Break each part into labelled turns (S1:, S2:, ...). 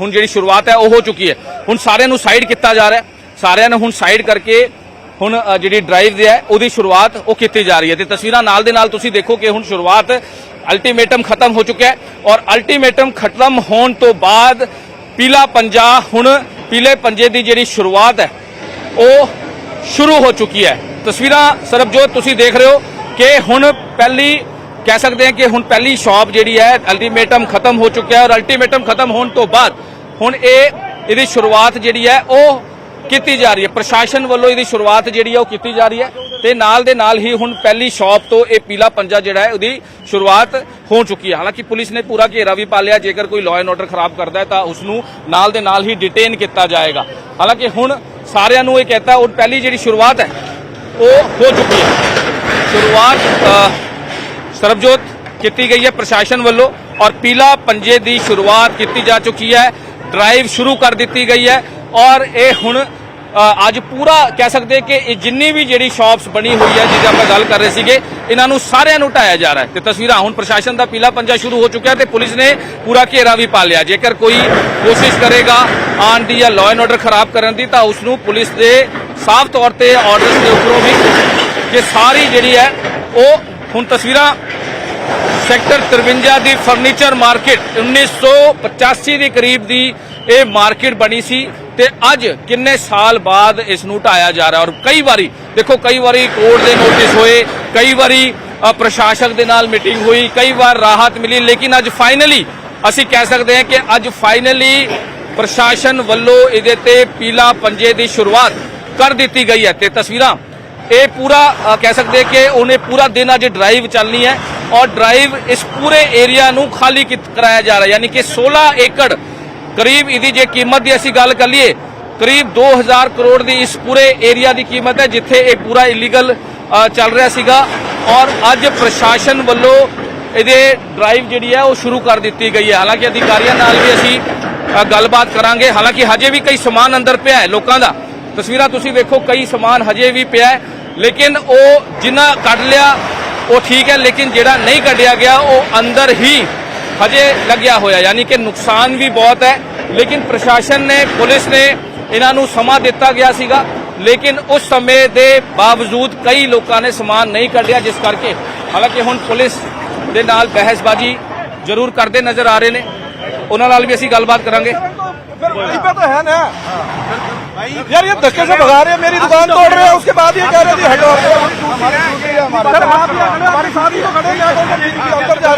S1: ਹੁਣ ਜਿਹੜੀ ਸ਼ੁਰੂਆਤ ਹੈ, ਉਹ ਹੋ ਚੁੱਕੀ ਹੈ। ਹੁਣ ਸਾਰਿਆਂ ਨੂੰ ਸਾਈਡ ਕੀਤਾ ਜਾ ਰਿਹਾ ਸਾਰਿਆਂ ਨੂੰ ਹੁਣ ਸਾਈਡ ਕਰਕੇ ਹੁਣ ਜਿਹੜੀ ਡਰਾਈਵ ਹੈ, ਉਹਦੀ ਸ਼ੁਰੂਆਤ ਉਹ ਕੀਤੀ ਜਾ ਰਹੀ ਹੈ। ਤੇ ਤਸਵੀਰਾਂ ਨਾਲ ਦੇ ਨਾਲ ਤੁਸੀਂ ਦੇਖੋ ਕਿ ਹੁਣ ਸ਼ੁਰੂਆਤ ਅਲਟੀਮੇਟਮ ਖਤਮ ਹੋ ਚੁੱਕਿਆ ਹੈ ਔਰ ਅਲਟੀਮੇਟਮ ਖਤਮ ਹੋਣ ਤੋਂ ਬਾਅਦ ਪੀਲਾ ਪੰਜਾ ਹੁਣ ਪੀਲੇ ਪੰਜੇ ਦੀ ਜਿਹੜੀ ਸ਼ੁਰੂਆਤ ਹੈ, ਉਹ ਸ਼ੁਰੂ ਹੋ ਚੁੱਕੀ ਹੈ। ਤਸਵੀਰਾਂ ਸਰਬਜੋਤ, ਤੁਸੀਂ ਦੇਖ ਰਹੇ ਹੋ ਕਿ ਹੁਣ ਪਹਿਲੀ, ਕਹਿ ਸਕਦੇ ਹਾਂ ਕਿ ਹੁਣ ਪਹਿਲੀ ਸ਼ਾਪ ਜਿਹੜੀ ਹੈ ਅਲਟੀਮੇਟਮ ਖਤਮ ਹੋ ਚੁੱਕਿਆ ਹੈ ਔਰ ਅਲਟੀਮੇਟਮ ਖਤਮ ਹੋਣ ਤੋਂ ਬਾਅਦ ਹੁਣ ਇਹ, ਇਹਦੀ ਸ਼ੁਰੂਆਤ ਜਿਹੜੀ ਹੈ, ਉਹ ਕੀਤੀ ਜਾ ਰਹੀ ਹੈ। ਪ੍ਰਸ਼ਾਸਨ ਵੱਲੋਂ ਇਹਦੀ ਸ਼ੁਰੂਆਤ ਜਿਹੜੀ ਹੈ, ਉਹ ਕੀਤੀ ਜਾ ਰਹੀ ਹੈ। ਤੇ ਨਾਲ ਦੇ ਨਾਲ ਹੀ ਹੁਣ ਪਹਿਲੀ ਸ਼ਾਪ ਤੋਂ ਇਹ ਪੀਲਾ ਪੰਜਾ ਜਿਹੜਾ ਹੈ, ਉਹਦੀ ਸ਼ੁਰੂਆਤ ਹੋ ਚੁੱਕੀ ਹੈ। ਹਾਲਾਂਕਿ ਪੁਲਿਸ ਨੇ ਪੂਰਾ ਘੇਰਾ ਵੀ ਪਾ ਲਿਆ, ਜੇਕਰ ਕੋਈ ਲਾਅ ਐਂਡ ਆਰਡਰ ਖਰਾਬ ਕਰਦਾ ਹੈ, ਤਾਂ ਉਸ ਨੂੰ ਨਾਲ ਦੇ ਨਾਲ ਹੀ ਡਿਟੇਨ ਕੀਤਾ ਜਾਏਗਾ। ਹਾਲਾਂਕਿ ਹੁਣ ਸਾਰਿਆਂ ਨੂੰ ਇਹ ਕਹਤਾ, ਉਹ ਪਹਿਲੀ ਜਿਹੜੀ ਸ਼ੁਰੂਆਤ ਹੈ, ਉਹ ਹੋ ਚੁੱਕੀ ਹੈ। ਸ਼ੁਰੂਆਤ ਸਰਬਜੋਤ ਕੀਤੀ ਗਈ ਹੈ ਪ੍ਰਸ਼ਾਸਨ ਵੱਲੋਂ ਔਰ ਪੀਲਾ ਪੰਜੇ ਦੀ ਸ਼ੁਰੂਆਤ ਕੀਤੀ ਜਾ ਚੁੱਕੀ ਹੈ। ਡਰਾਈਵ ਸ਼ੁਰੂ ਕਰ ਦਿੱਤੀ ਗਈ ਹੈ ਔਰ ਇਹ ਹੁਣ ਅੱਜ ਪੂਰਾ ਕਹਿ ਸਕਦੇ ਕਿ ਇਹ ਜਿੰਨੀ ਵੀ ਜਿਹੜੀ ਸ਼ਾਪਸ ਬਣੀ ਹੋਈ ਹੈ, ਜਿਹਦੀ ਆਪਾਂ ਗੱਲ ਕਰ ਰਹੇ ਸੀਗੇ, ਇਹਨਾਂ ਨੂੰ ਸਾਰਿਆਂ ਨੂੰ ਢਾਇਆ ਜਾ ਰਿਹਾ ਹੈ। ਤੇ ਤਸਵੀਰਾਂ ਹੁਣ ਪ੍ਰਸ਼ਾਸਨ ਦਾ ਪੀਲਾ ਪੰਜਾ ਸ਼ੁਰੂ ਹੋ ਚੁੱਕਿਆ ਤੇ ਪੁਲਿਸ ਨੇ ਪੂਰਾ ਘੇਰਾ ਵੀ ਪਾ ਲਿਆ। ਜੇਕਰ ਕੋਈ ਕੋਸ਼ਿਸ਼ ਕਰੇਗਾ ਆਉਣ ਦੀ ਜਾਂ ਲਾਅ ਐਂਡ ਆਰਡਰ ਖਰਾਬ ਕਰਨ ਦੀ, ਤਾਂ ਉਸ ਨੂੰ ਪੁਲਿਸ ਦੇ ਸਾਫ਼ ਤੌਰ ਤੇ ਆਰਡਰਸ ਦੇ ਉੱਪਰੋਂ ਵੀ ਕਿ ਸਾਰੀ ਜਿਹੜੀ ਹੈ, ਉਹ ਹੁਣ ਤਸਵੀਰਾਂ ਸੈਕਟਰ 53 ਦੀ ਫਰਨੀਚਰ ਮਾਰਕੀਟ 1985 ਦੇ ਕਰੀਬ ਦੀ ਇਹ ਮਾਰਕੀਟ ਬਣੀ ਸੀ ਤੇ ਅੱਜ ਕਿੰਨੇ ਸਾਲ ਬਾਅਦ ਇਸ ਨੂੰ ਢਾਇਆ ਜਾ ਰਿਹਾ ਔਰ ਕਈ ਵਾਰੀ, ਦੇਖੋ ਕਈ ਵਾਰੀ ਕੋਰਟ ਦੇ ਨੋਟਿਸ ਹੋਏ, ਕਈ ਵਾਰੀ ਪ੍ਰਸ਼ਾਸਕ ਦੇ ਨਾਲ ਮੀਟਿੰਗ ਹੋਈ, ਕਈ ਵਾਰ ਰਾਹਤ ਮਿਲੀ, ਲੇਕਿਨ ਅੱਜ ਫਾਈਨਲੀ ਅਸੀਂ ਕਹਿ ਸਕਦੇ ਹਾਂ ਕਿ ਅੱਜ ਫਾਈਨਲੀ ਪ੍ਰਸ਼ਾਸਨ ਵੱਲੋਂ ਇਹਦੇ ਤੇ ਪੀਲਾ ਪੰਜੇ ਦੀ ਸ਼ੁਰੂਆਤ ਕਰ ਦਿੱਤੀ ਗਈ ਹੈ ਤੇ ਤਸਵੀਰਾਂ ਇਹ ਪੂਰਾ ਕਹਿ ਸਕਦੇ ਕਿ ਉਹਨੇ ਪੂਰਾ ਦਿਨ ਅੱਜ ਡਰਾਈਵ ਚੱਲਣੀ ਹੈ ਔਰ ਡਰਾਈਵ ਇਸ ਪੂਰੇ ਏਰੀਆ ਨੂੰ ਖਾਲੀ ਕੀਤ- ਕਰਾਇਆ ਜਾ ਰਿਹਾ ਯਾਨੀ ਕਿ 16 ਏਕੜ ਕਰੀਬ ਇਹਦੀ ਜੇ ਕੀਮਤ ਦੀ ਅਸੀਂ ਗੱਲ ਕਰ ਲਈਏ, ਕਰੀਬ 2000 ਕਰੋੜ ਦੀ ਇਸ ਪੂਰੇ ਏਰੀਆ ਦੀ ਕੀਮਤ ਹੈ, ਜਿੱਥੇ ਇਹ ਪੂਰਾ ਇਲੀਗਲ ਚੱਲ ਰਿਹਾ ਸੀਗਾ। ਔਰ ਅੱਜ ਪ੍ਰਸ਼ਾਸਨ ਵੱਲੋਂ ਇਹਦੇ ਡਰਾਈਵ ਜਿਹੜੀ ਹੈ ਉਹ ਸ਼ੁਰੂ ਕਰ ਦਿੱਤੀ ਗਈ ਹੈ। ਹਾਲਾਂਕਿ ਅਧਿਕਾਰੀਆਂ ਨਾਲ ਵੀ ਅਸੀਂ ਗੱਲਬਾਤ ਕਰਾਂਗੇ। ਹਾਲਾਂਕਿ ਹਜੇ ਵੀ ਕਈ ਸਮਾਨ ਅੰਦਰ ਪਿਆ ਹੈ ਲੋਕਾਂ ਦਾ। ਤਸਵੀਰਾਂ ਤੁਸੀਂ ਵੇਖੋ, ਕਈ ਸਮਾਨ ਹਜੇ ਵੀ ਪਿਆ ਹੈ। ਲੇਕਿਨ ਉਹ ਜਿੰਨਾ ਕੱਢ ਲਿਆ ਉਹ ਠੀਕ ਹੈ ਲੇਕਿਨ ਜਿਹੜਾ ਨਹੀਂ ਕੱਢਿਆ ਗਿਆ ਉਹ ਅੰਦਰ ਹੀ ਹਜੇ ਲੱਗਿਆ ਹੋਇਆ ਯਾਨੀ ਕਿ ਨੁਕਸਾਨ ਵੀ ਬਹੁਤ ਹੈ। ਲੇਕਿਨ ਪ੍ਰਸ਼ਾਸਨ ਨੇ ਪੁਲਿਸ ਨੇ ਇਹਨਾਂ ਨੂੰ ਸਮਾਂ ਦਿੱਤਾ ਗਿਆ ਸੀਗਾ ਲੇਕਿਨ ਉਸ ਸਮੇਂ ਦੇ ਬਾਵਜੂਦ ਕਈ ਲੋਕਾਂ ਨੇ ਸਮਾਨ ਨਹੀਂ ਕੱਢਿਆ ਜਿਸ ਕਰਕੇ ਹਾਲਾਂਕਿ ਹੁਣ ਪੁਲਿਸ ਦੇ ਨਾਲ ਬਹਿਸਬਾਜ਼ੀ ਜ਼ਰੂਰ ਕਰਦੇ ਨਜ਼ਰ ਆ ਰਹੇ ਨੇ। ਉਹਨਾਂ ਨਾਲ ਵੀ ਅਸੀਂ ਗੱਲਬਾਤ ਕਰਾਂਗੇ।
S2: ਫਿਰ ਤਾਂ ਹੈ ਨਾ। यार ये धक्के से भगा रहे हैं मेरी दुकान तोड़ रहे हैं उसके बाद ये तो
S3: कह रहे
S2: थे हटो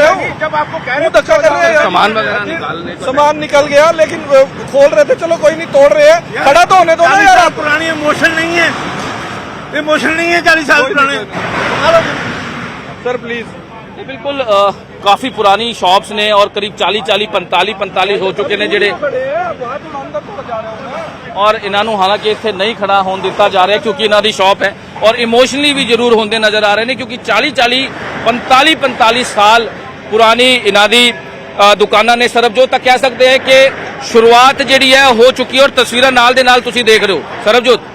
S2: धक्का कर रहे हैं
S1: सामान
S2: सामान निकल गया लेकिन खोल रहे थे चलो कोई नहीं तोड़ रहे हैं। खड़ा तो होने दो ना यार।
S3: पुरानी इमोशन नहीं है। इमोशन नहीं है चालीस साल पुराने।
S2: सर प्लीज़
S1: बिल्कुल ਕਾਫੀ ਪੁਰਾਣੀ ਸ਼ਾਪਸ ਨੇ ਔਰ ਕਰੀਬ 40 40 45 45 ਹੋ ਚੁੱਕੇ ਨੇ ਜਿਹੜੇ ਔਰ ਇਹਨਾਂ ਨੂੰ ਹਾਲਾਂਕਿ ਇੱਥੇ ਨਹੀਂ ਖੜਾ ਹੋਣ ਦਿੱਤਾ ਜਾ ਰਿਹਾ ਕਿਉਂਕਿ ਇਹਨਾਂ ਦੀ ਸ਼ਾਪ ਹੈ ਔਰ ਇਮੋਸ਼ਨਲੀ ਵੀ ਜ਼ਰੂਰ ਹੁੰਦੇ ਨਜ਼ਰ ਆ ਰਹੇ ਨੇ ਕਿਉਂਕਿ 40 40 45 45 ਸਾਲ ਪੁਰਾਣੀ ਇਹਨਾਂ ਦੀ ਦੁਕਾਨਾਂ ਨੇ ਸਰਬਜੋਤ ਤਾਂ ਕਹਿ ਸਕਦੇ ਹੈ ਕਿ ਸ਼ੁਰੂਆਤ ਜਿਹੜੀ ਹੈ ਹੋ ਚੁੱਕੀ ਔਰ ਤਸਵੀਰਾਂ ਨਾਲ ਦੇ ਨਾਲ ਤੁਸੀਂ ਦੇਖ ਰਹੇ ਹੋ। ਸਰਬਜੋਤ।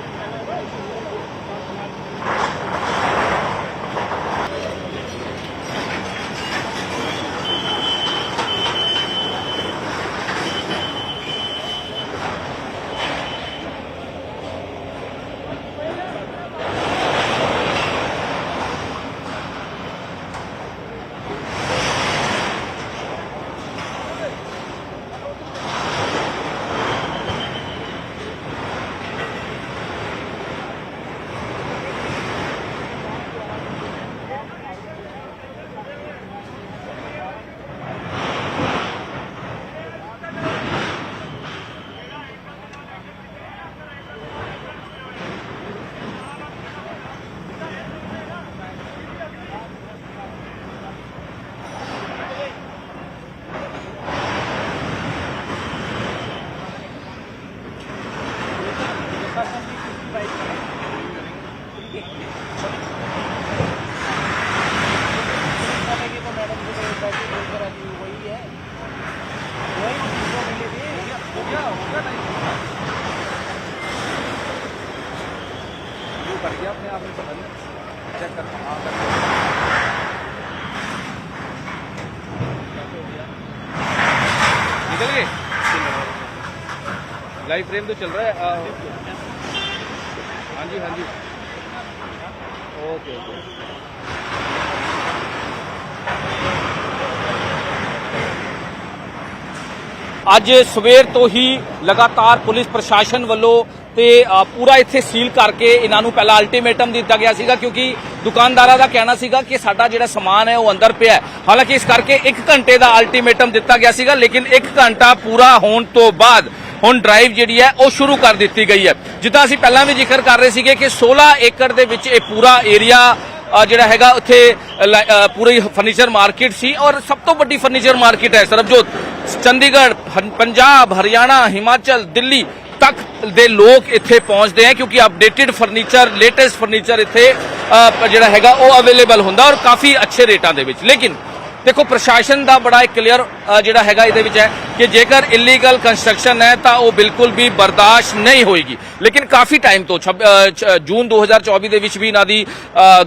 S1: निकल गए लाइव फ्रेम तो चल रहा है आ, हाँ जी हाँ जी ओके ओके ਅੱਜ ਸਵੇਰ ਤੋਂ ਹੀ ਲਗਾਤਾਰ ਪੁਲਿਸ ਪ੍ਰਸ਼ਾਸਨ ਵੱਲੋਂ ਤੇ ਪੂਰਾ ਇੱਥੇ ਸੀਲ ਕਰਕੇ ਇਹਨਾਂ ਨੂੰ ਪਹਿਲਾਂ ਅਲਟੀਮੇਟਮ ਦਿੱਤਾ ਗਿਆ ਸੀਗਾ ਕਿਉਂਕਿ ਦੁਕਾਨਦਾਰਾਂ ਦਾ ਕਹਿਣਾ ਸੀਗਾ ਕਿ ਸਾਡਾ ਜਿਹੜਾ ਸਮਾਨ ਹੈ ਉਹ ਅੰਦਰ ਪਿਆ ਹਾਲਾਂਕਿ ਇਸ ਕਰਕੇ 1 ਘੰਟੇ ਦਾ ਅਲਟੀਮੇਟਮ ਦਿੱਤਾ ਗਿਆ ਸੀਗਾ, ਲੇਕਿਨ 1 ਘੰਟਾ ਪੂਰਾ ਹੋਣ ਤੋਂ ਬਾਅਦ ਹੁਣ ਡਰਾਈਵ ਜਿਹੜੀ ਹੈ ਉਹ ਸ਼ੁਰੂ ਕਰ ਦਿੱਤੀ ਗਈ ਹੈ। ਜਿੱਦਾਂ ਅਸੀਂ ਪਹਿਲਾਂ ਵੀ ਜ਼ਿਕਰ ਕਰ ਰਹੇ ਸੀਗੇ ਕਿ 16 ਏਕੜ ਦੇ ਵਿੱਚ ਇਹ ਪੂਰਾ ਏਰੀਆ ਜਿਹੜਾ ਹੈਗਾ ਉੱਥੇ ਪੂਰੀ ਫਰਨੀਚਰ ਮਾਰਕੀਟ ਸੀ ਔਰ ਸਭ ਤੋਂ ਵੱਡੀ ਫਰਨੀਚਰ ਮਾਰਕੀਟ ਹੈ ਸਰਬਜੋਤ। ਚੰਡੀਗੜ੍ਹ ਹਨ- ਪੰਜਾਬ, ਹਰਿਆਣਾ, ਹਿਮਾਚਲ, ਦਿੱਲੀ ਤੱਕ ਦੇ ਲੋਕ ਇੱਥੇ ਪਹੁੰਚਦੇ ਆ ਕਿਉਂਕਿ ਅਪਡੇਟਡ ਫਰਨੀਚਰ ਲੇਟੈਸਟ ਫਰਨੀਚਰ ਇੱਥੇ ਜਿਹੜਾ ਹੈਗਾ ਉਹ ਅਵੇਲੇਬਲ ਹੁੰਦਾ ਔਰ ਕਾਫੀ ਅੱਛੇ ਰੇਟਾਂ ਦੇ ਵਿੱਚ। ਲੇਕਿਨ ਦੇਖੋ ਪ੍ਰਸ਼ਾਸਨ ਦਾ ਬੜਾ ਇੱਕ ਕਲੀਅਰ ਜਿਹੜਾ ਹੈਗਾ ਇਹਦੇ ਵਿੱਚ ਹੈ ਕਿ ਜੇਕਰ ਇਲੀਗਲ ਕੰਸਟਰਕਸ਼ਨ ਹੈ ਤਾਂ ਉਹ ਬਿਲਕੁਲ ਵੀ ਬਰਦਾਸ਼ਤ ਨਹੀਂ ਹੋਏਗੀ। ਲੇਕਿਨ ਕਾਫੀ ਟਾਈਮ ਤੋਂ ਛੱਬ- ਅ, ਛ- ਜੂਨ 2024 ਦੇ ਵਿੱਚ ਵੀ ਇਹਨਾਂ ਦੀ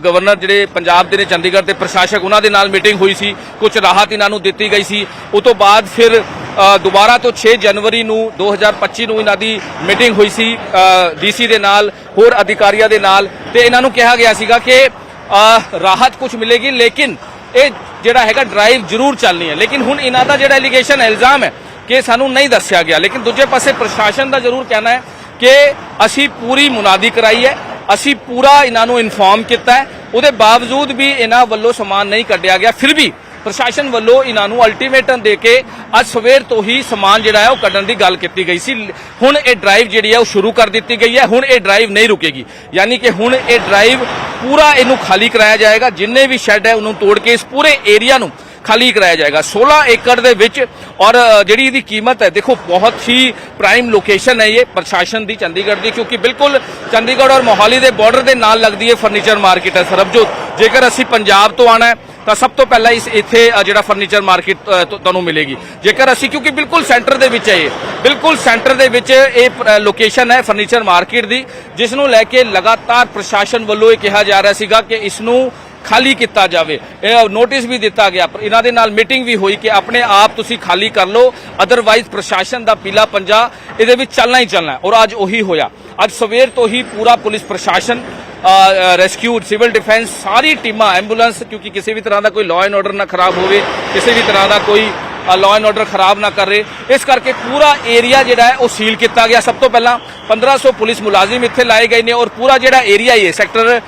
S1: ਗਵਰਨਰ ਜਿਹੜੇ ਪੰਜਾਬ ਦੇ ਨੇ ਚੰਡੀਗੜ੍ਹ ਦੇ ਪ੍ਰਸ਼ਾਸਕ ਉਹਨਾਂ ਦੇ ਨਾਲ ਮੀਟਿੰਗ ਹੋਈ ਸੀ। ਕੁਝ ਰਾਹਤ ਇਹਨਾਂ ਨੂੰ ਦਿੱਤੀ ਗਈ ਸੀ। ਉਸ ਤੋਂ ਬਾਅਦ ਫਿਰ ਦੁਬਾਰਾ ਤੋਂ 6 ਜਨਵਰੀ ਨੂੰ 2025 ਨੂੰ ਇਹਨਾਂ ਦੀ ਮੀਟਿੰਗ ਹੋਈ ਸੀ ਡੀਸੀ ਦੇ ਨਾਲ, ਹੋਰ ਅਧਿਕਾਰੀਆਂ ਦੇ ਨਾਲ, ਤੇ ਇਹਨਾਂ ਨੂੰ ਕਿਹਾ ਗਿਆ ਸੀਗਾ ਕਿ ਰਾਹਤ ਕੁਝ ਮਿਲੇਗੀ, ਲੇਕਿਨ ਇਹ ਜਿਹੜਾ ਹੈਗਾ ਡਰਾਈਵ ਜ਼ਰੂਰ ਚੱਲਣੀ ਹੈ। ਲੇਕਿਨ ਹੁਣ ਇਹਨਾਂ ਦਾ ਜਿਹੜਾ ਐਲੀਗੇਸ਼ਨ ਇਲਜ਼ਾਮ ਹੈ ਕਿ ਸਾਨੂੰ ਨਹੀਂ ਦੱਸਿਆ ਗਿਆ। ਲੇਕਿਨ ਦੂਜੇ ਪਾਸੇ ਪ੍ਰਸ਼ਾਸਨ ਦਾ ਜ਼ਰੂਰ ਕਹਿਣਾ ਹੈ ਕਿ ਅਸੀਂ ਪੂਰੀ ਮੁਨਾਦੀ ਕਰਾਈ ਹੈ, ਅਸੀਂ ਪੂਰਾ ਇਹਨਾਂ ਨੂੰ ਇਨਫੋਰਮ ਕੀਤਾ ਹੈ। ਉਹਦੇ ਬਾਵਜੂਦ ਵੀ ਇਹਨਾਂ ਵੱਲੋਂ ਸਮਾਨ ਨਹੀਂ ਕੱਢਿਆ ਗਿਆ, ਫਿਰ ਵੀ ਪ੍ਰਸ਼ਾਸਨ ਵੱਲੋਂ ਇਹਨਾਂ ਨੂੰ ਅਲਟੀਮੇਟਮ ਦੇ ਕੇ ਅੱਜ ਸਵੇਰ ਤੋਂ ਹੀ ਸਮਾਨ ਜਿਹੜਾ ਹੈ ਉਹ ਕੱਢਣ ਦੀ ਗੱਲ ਕੀਤੀ ਗਈ ਸੀ। ਹੁਣ ਇਹ ਡਰਾਈਵ ਜਿਹੜੀ ਹੈ ਉਹ ਸ਼ੁਰੂ ਕਰ ਦਿੱਤੀ ਗਈ ਹੈ। ਹੁਣ ਇਹ ਡਰਾਈਵ ਨਹੀਂ ਰੁਕੇਗੀ। ਯਾਨੀ ਕਿ ਹੁਣ ਇਹ ਡਰਾਈਵ ਪੂਰਾ ਇਹਨੂੰ ਖਾਲੀ ਕਰਾਇਆ ਜਾਏਗਾ। ਜਿੰਨੇ ਵੀ ਸ਼ੈੱਡ ਹੈ ਉਹਨੂੰ ਤੋੜ ਕੇ ਇਸ ਪੂਰੇ ਏਰੀਆ ਨੂੰ ਖਾਲੀ ਕਰਾਇਆ ਜਾਏਗਾ। 16 ਏਕੜ ਦੇ ਵਿੱਚ ਔਰ ਜਿਹੜੀ ਇਹਦੀ ਕੀਮਤ ਹੈ, ਦੇਖੋ, ਬਹੁਤ ਹੀ ਪ੍ਰਾਈਮ ਲੋਕੇਸ਼ਨ ਹੈ ਇਹ ਪ੍ਰਸ਼ਾਸਨ ਦੀ ਚੰਡੀਗੜ੍ਹ ਦੀ। ਕਿਉਂਕਿ ਬਿਲਕੁਲ ਚੰਡੀਗੜ੍ਹ ਔਰ ਮੋਹਾਲੀ ਦੇ ਬਾਰਡਰ ਦੇ ਨਾਲ ਲੱਗਦੀ ਹੈ ਫਰਨੀਚਰ ਮਾਰਕੀਟ ਹੈ ਸਰਬਜੋਤ। ਜੇਕਰ ਅਸੀਂ ਪੰਜਾਬ ਤੋਂ ਆਣਾ ਹੈ ਤਾਂ ਸਭ ਤੋਂ ਪਹਿਲਾਂ ਇਸ ਇੱਥੇ ਜਿਹੜਾ ਫਰਨੀਚਰ ਮਾਰਕੀਟ ਤੁਹਾਨੂੰ ਮਿਲੇਗੀ। ਜੇਕਰ ਅਸੀਂ, ਕਿਉਂਕਿ ਬਿਲਕੁਲ ਸੈਂਟਰ ਦੇ ਵਿੱਚ ਹੈ ਇਹ, ਬਿਲਕੁਲ ਸੈਂਟਰ ਦੇ ਵਿੱਚ ਇਹ ਲੋਕੇਸ਼ਨ ਹੈ ਫਰਨੀਚਰ ਮਾਰਕੀਟ ਦੀ, ਜਿਸ ਨੂੰ ਲੈ ਕੇ ਲਗਾਤਾਰ ਪ੍ਰਸ਼ਾਸਨ ਵੱਲੋਂ ਇਹ ਕਿਹਾ ਜਾ ਰਿਹਾ ਸੀਗਾ ਕਿ ਇਸ ਨੂੰ ਖਾਲੀ ਕੀਤਾ ਜਾਵੇ। ਇਹ ਨੋਟਿਸ ਵੀ ਦਿੱਤਾ ਗਿਆ। ਪਰ ਇਹਨਾਂ ਦੇ ਨਾਲ ਮੀਟਿੰਗ ਵੀ ਹੋਈ ਕਿ ਆਪਣੇ ਆਪ ਤੁਸੀਂ ਖਾਲੀ ਕਰ ਲਓ ਅਦਰਵਾਈਜ਼ ਪ੍ਰਸ਼ਾਸਨ ਦਾ ਪੀਲਾ ਪੰਜਾ ਇਹਦੇ ਵਿੱਚ ਚੱਲਣਾ ਹੀ ਚੱਲਣਾ ਔਰ ਅੱਜ ਉਹੀ ਹੋਇਆ। ਅੱਜ ਸਵੇਰ ਤੋਂ ਹੀ ਪੂਰਾ ਪੁਲਿਸ ਪ੍ਰਸ਼ਾਸਨ ਰੈਸਕਿਊ ਸਿਵਲ ਡਿਫੈਂਸ ਸਾਰੀ ਟੀਮਾਂ ਐਂਬੂਲੈਂਸ ਕਿਉਂਕਿ ਕਿਸੇ ਵੀ ਤਰ੍ਹਾਂ ਦਾ ਕੋਈ ਲਾਅ ਐਂਡ ਆਰਡਰ ਨਾ ਖਰਾਬ ਹੋਵੇ, ਕਿਸੇ ਵੀ ਤਰ੍ਹਾਂ ਦਾ ਕੋਈ ਲਾਅ ਐਂਡ ਆਰਡਰ ਖਰਾਬ ਨਾ ਕਰ। ਰਹੇ ਇਸ ਕਰਕੇ ਪੂਰਾ ਏਰੀਆ ਜਿਹੜਾ ਹੈ, ਉਹ ਸੀਲ ਕੀਤਾ ਗਿਆ। ਸਭ ਤੋਂ ਪਹਿਲਾਂ 1500 ਪੁਲਿਸ ਮੁਲਾਜ਼ਮ ਇੱਥੇ ਲਾਏ ਗਏ ਨੇ ਔਰ ਪੂਰਾ ਜਿਹੜਾ ਏਰੀਆ ਹੀ ਹੈ ਸੈਕਟਰ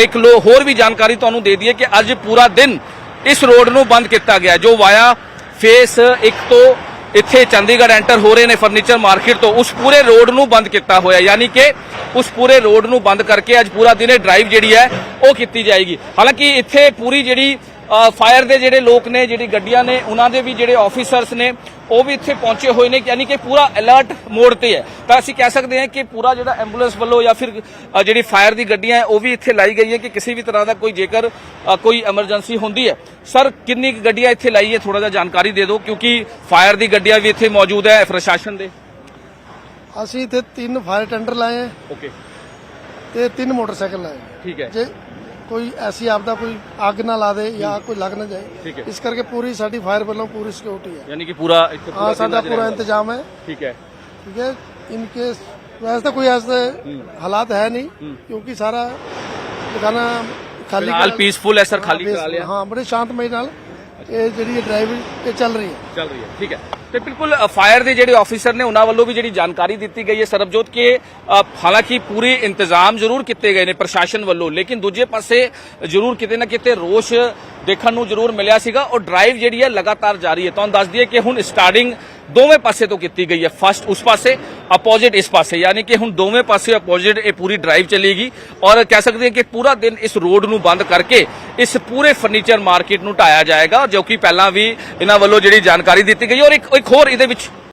S1: ਇੱਕ ਲੋ, ਹੋਰ ਵੀ ਜਾਣਕਾਰੀ ਤੁਹਾਨੂੰ ਦੇ ਦਈਏ ਕਿ ਅੱਜ ਪੂਰਾ ਦਿਨ ਇਸ ਰੋਡ ਨੂੰ ਬੰਦ ਕੀਤਾ ਗਿਆ। ਜੋ ਵਾਇਆ ਫੇਸ ਇੱਕ ਤੋਂ ਇੱਥੇ ਚੰਡੀਗੜ੍ਹ ਐਂਟਰ ਹੋ ਰਹੇ ਨੇ ਫਰਨੀਚਰ ਮਾਰਕੀਟ ਤੋਂ, ਉਸ ਪੂਰੇ ਰੋਡ ਨੂੰ ਬੰਦ ਕੀਤਾ ਹੋਇਆ, ਯਾਨੀ ਕਿ ਉਸ ਪੂਰੇ ਰੋਡ ਨੂੰ ਬੰਦ ਕਰਕੇ ਅੱਜ ਪੂਰਾ ਦਿਨ ਇਹ ਡਰਾਈਵ ਜਿਹੜੀ ਹੈ ਉਹ ਕੀਤੀ ਜਾਏਗੀ। ਹਾਲਾਂਕਿ ਇੱਥੇ ਪੂਰੀ ਜਿਹੜੀ ਫਾਇਰ ਦੇ ਜਿਹੜੇ ਲੋਕ ਨੇ ਜਿਹੜੀ ਗੱਡੀਆਂ ਨੇ ਉਹਨਾਂ ਦੇ ਵੀ ਜਿਹੜੇ ਆਫੀਸਰਸ ਨੇ ਉਹ ਵੀ ਇੱਥੇ ਪਹੁੰਚੇ ਹੋਏ ਨੇ ਯਾਨੀ ਕਿ ਪੂਰਾ ਅਲਰਟ ਮੋਡ ਤੇ ਹੈ। ਤਾਂ ਅਸੀਂ ਕਹਿ ਸਕਦੇ ਹਾਂ ਕਿ ਪੂਰਾ ਜਿਹੜਾ ਐਂਬੂਲੈਂਸ ਵੱਲੋਂ ਜਾਂ ਫਿਰ ਜਿਹੜੀ ਫਾਇਰ ਦੀ ਗੱਡੀਆਂ ਹੈ ਉਹ ਵੀ ਇੱਥੇ ਲਾਈ ਗਈ ਹੈ ਕਿ ਕਿਸੇ ਵੀ ਤਰ੍ਹਾਂ ਦਾ ਕੋਈ ਜੇਕਰ ਕੋਈ ਐਮਰਜੈਂਸੀ ਹੁੰਦੀ ਹੈ। ਸਰ ਕਿੰਨੀ ਕੁ ਗੱਡੀਆਂ ਇੱਥੇ ਲਾਈ ਹੈ ਥੋੜਾ ਜਿਹਾ ਜਾਣਕਾਰੀ ਦੇ ਦਿਓ ਕਿਉਂਕਿ ਫਾਇਰ ਦੀ ਗੱਡੀਆਂ ਵੀ ਇੱਥੇ ਮੌਜੂਦ ਹੈ ਪ੍ਰਸ਼ਾਸਨ ਦੇ।
S4: ਅਸੀਂ ਇੱਥੇ ਤਿੰਨ ਫਾਇਰ ਟੈਂਡਰ ਲਾਏ ਹੈ
S1: ਓਕੇ
S4: ਤੇ ਤਿੰਨ ਮੋਟਰਸਾਈਕਲ ਲਾਏ।
S1: ਠੀਕ ਹੈ।
S4: ਜੇ ਕੋਈ ਐਸੀ ਆਪਦਾ ਕੋਈ ਅੱਗ ਨਾ ਲਾ ਦੇ ਜਾਂ ਕੋਈ ਲੱਗ ਨਾ
S1: ਠੀਕ ਹੈ।
S4: ਜਾਏ ਇਸ ਕਰਕੇ ਪੂਰੀ ਸਾਡੀ ਫਾਇਰ ਵੱਲੋਂ ਪੂਰੀ ਸਿਕਿਉਰਿਟੀ ਹੈ।
S1: ਯਾਨੀ ਕਿ ਪੂਰਾ ਇੱਥੇ
S4: ਹਾਂ ਸਾਡਾ ਪੂਰਾ ਇੰਤਜ਼ਾਮ ਹੈ।
S1: ਠੀਕ ਹੈ।
S4: ਠੀਕ ਹੈ। ਇਨ ਕੇਸ ਵੈਸੇ ਤਾਂ ਕੋਈ ਐਸੇ ਹਾਲਾਤ ਹੈ ਨਹੀਂ ਕਿਉਂਕਿ ਸਾਰਾ ਦੁਕਾਨਾਂ ਖਾਲੀ
S1: ਪੀਸਫੁਲ ਹੈ ਸਰ ਖਾਲੀ ਕਰਾ ਲਿਆ।
S4: ਹਾਂ ਬੜੇ ਸ਼ਾਂਤਮਈ ਨਾਲ ਇਹ ਜਿਹੜੀ ਡਰਾਈਵ ਇਹ ਚੱਲ ਰਹੀ ਹੈ।
S1: ਚੱਲ ਰਹੀ ਹੈ ਠੀਕ ਹੈ। ਤੇ ਬਿਲਕੁਲ ਫਾਇਰ ਦੇ ਜਿਹੜੇ ਆਫੀਸਰ ਨੇ ਉਹਨਾਂ ਵੱਲੋਂ ਵੀ ਜਿਹੜੀ ਜਾਣਕਾਰੀ ਦਿੱਤੀ ਗਈ ਹੈ ਸਰਬਜੋਤ ਕਿ ਅ, ਹਾਲਾਂਕਿ ਪੂਰੇ ਇੰਤਜ਼ਾਮ ਜ਼ਰੂਰ ਕੀਤੇ ਗਏ ਨੇ ਪ੍ਰਸ਼ਾਸਨ ਵੱਲੋਂ ਲੇਕਿਨ ਦੂਜੇ ਪਾਸੇ ਜ਼ਰੂਰ ਕਿਤੇ ਨਾ ਕਿਤੇ ਰੋਸ਼ ਦੇਖਣ ਨੂੰ ਜ਼ਰੂਰ ਮਿਲਿਆ ਸੀਗਾ। ਔਰ ਡਰਾਈਵ ਜਿਹੜੀ ਹੈ ਲਗਾਤਾਰ ਜਾਰੀ ਹੈ। ਤੁਹਾਨੂੰ ਦੱਸ ਦਈਏ ਕਿ ਹੁਣ ਸਟਾਰਟਿੰਗ ਦੋਵੇਂ ਪਾਸੇ ਤੋਂ ਕੀਤੀ ਗਈ ਹੈ। ਫਸਟ ਉਸ ਪਾਸੇ ਆਪੋਜ਼ਿਟ ਇਸ ਪਾਸੇ, ਯਾਨੀ ਕਿ ਹੁਣ ਦੋਵੇਂ ਪਾਸੇ ਆਪੋਜ਼ਿਟ ਇਹ ਪੂਰੀ ਡਰਾਈਵ ਚੱਲੇਗੀ ਔਰ ਕਹਿ ਸਕਦੇ ਹਾਂ ਕਿ ਪੂਰਾ ਦਿਨ ਇਸ ਰੋਡ ਨੂੰ ਬੰਦ ਕਰਕੇ ਇਸ ਪੂਰੇ ਫਰਨੀਚਰ ਮਾਰਕੀਟ ਨੂੰ ਢਾਇਆ ਜਾਏਗਾ, ਜੋ ਕਿ ਪਹਿਲਾਂ ਵੀ ਇਹਨਾਂ ਵੱਲੋਂ ਜਿਹੜੀ ਜਾਣਕਾਰੀ ਦਿੱਤੀ ਗਈ ਔਰ ਇੱਕ ਇੱਕ ਹੋਰ ਇਹਦੇ ਵਿੱਚ